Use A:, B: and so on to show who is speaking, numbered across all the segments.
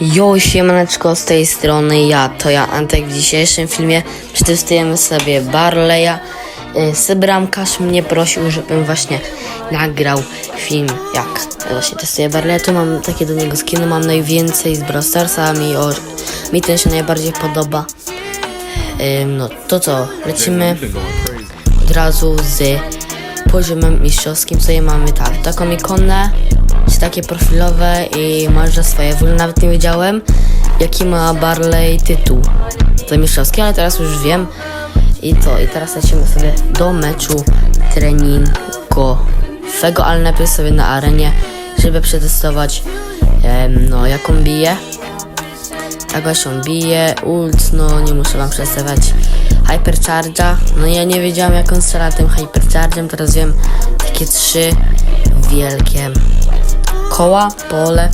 A: Jo, siemaneczko, z tej strony ja, to ja Antek. W dzisiejszym filmie przetestujemy sobie Barleya. Y, Sybramkarz mnie prosił, żebym właśnie nagrał film, jak właśnie testuję Barleya. Tu mam takie do niego skiny, mam najwięcej z Brawl mi, mi ten się najbardziej podoba. No to co, lecimy od razu z poziomem mistrzowskim, je mamy tak, taką ikonę, czy takie profilowe i może swoje, w ogóle nawet nie wiedziałem jaki ma Barley tytuł. To mistrzowski, ale teraz już wiem. I to, i teraz lecimy sobie do meczu treningowego, ale najpierw sobie na arenie, żeby przetestować em, no jaką bije tak właśnie bije, ult, no nie muszę wam przedstawiać Hypercharge'a, no ja nie wiedziałam jak on strzela tym Hypercharge'em, teraz wiem takie trzy wielkie koła, pole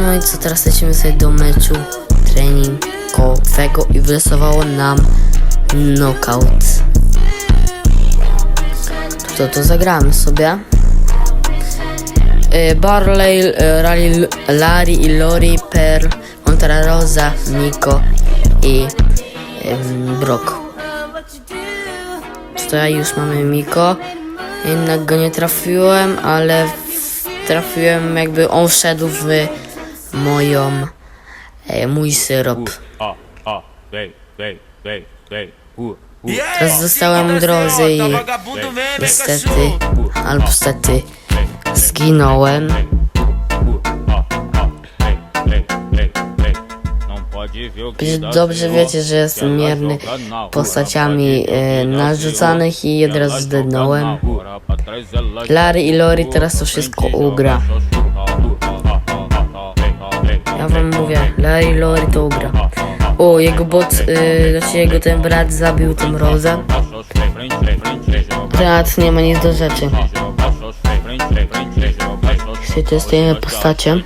A: no i co, teraz lecimy sobie do meczu treningowego i wylosowało nam knockout to to zagramy sobie Y, Barley, y, Rally, Larry i Lori, Pearl, Montera Rosa, Nico i ym, Brock. Tutaj już mamy Miko. Jednak go nie trafiłem, ale trafiłem jakby on wszedł w moją, e, mój syrop. Teraz zostałem drodzy i niestety, albo stety, zginąłem. Dobrze wiecie, że jestem mierny postaciami e, narzucanych i od razu zdednąłem. Larry i Lori teraz to wszystko ugra. Ja wam mówię, Larry i Lori to ugra. O, jego bot, y, znaczy jego ten brat zabił tą Rozę. Teraz nie ma nic do rzeczy. Jeśli testujemy postacie.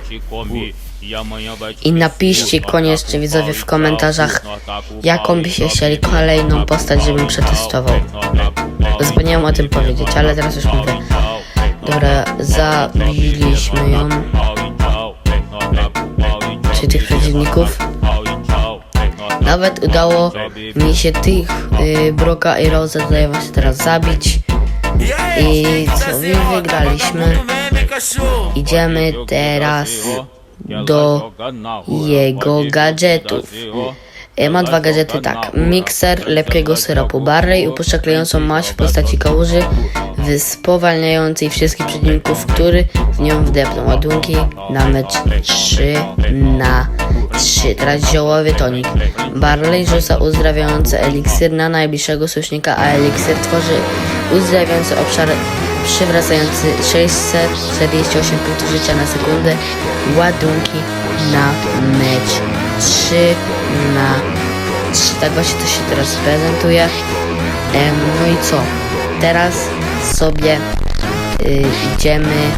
A: I napiszcie koniecznie widzowie w komentarzach, jaką byście chcieli kolejną postać, żebym przetestował. Zapomniałem o tym powiedzieć, ale teraz już mówię. Dobra, zabiliśmy ją. Czy tych przeciwników? Nawet udało mi się tych y, Broka i Rose tutaj właśnie teraz zabić. I co, wy wygraliśmy. Idziemy teraz do jego gadżetów. Ma dwa gadżety tak. Mikser lepkiego syropu Barley upuszcza klejącą maść w postaci kałuży wyspowalniającej wszystkich przeciwników, który w nią wdepną ładunki na mecz 3 na 3. Teraz ziołowy tonik. Barley rzuca uzdrawiający eliksir na najbliższego sojusznika, a eliksir tworzy uzdrawiający obszar przywracający 648 punktów życia na sekundę. Ładunki na mecz 3 na 3. Tak właśnie to się teraz prezentuje. No i co? Teraz sobie y, idziemy.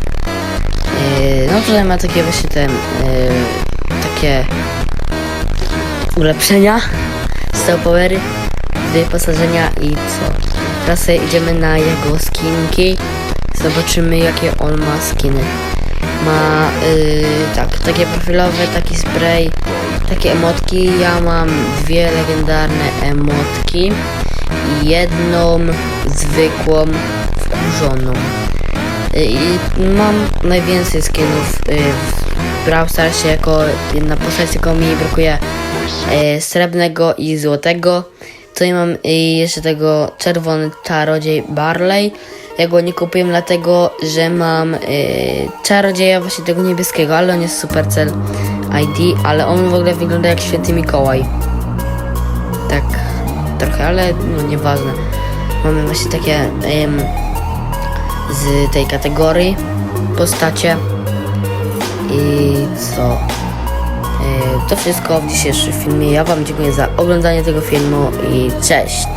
A: Y, no tutaj ma takie właśnie te y, takie ulepszenia, stał powery, wyposażenia i co? Teraz idziemy na jego skinki. Zobaczymy jakie on ma skiny. Ma y, tak, takie profilowe, taki spray, takie emotki. Ja mam dwie legendarne emotki i jedną zwykłą wkurzoną. Y, I mam najwięcej skinów y, w Brawl Starsie jako jedna postać, tylko mi brakuje y, srebrnego i złotego. Tutaj mam y, jeszcze tego czerwony czarodziej Barley. Ja go nie kupiłem dlatego, że mam y, czarodzieja właśnie tego niebieskiego, ale on jest Supercell ID, ale on w ogóle wygląda jak święty Mikołaj. Tak, trochę, ale no nieważne. Mamy właśnie takie em, z tej kategorii postacie. I co? E, To wszystko w dzisiejszym filmie. Ja Wam dziękuję za oglądanie tego filmu i cześć!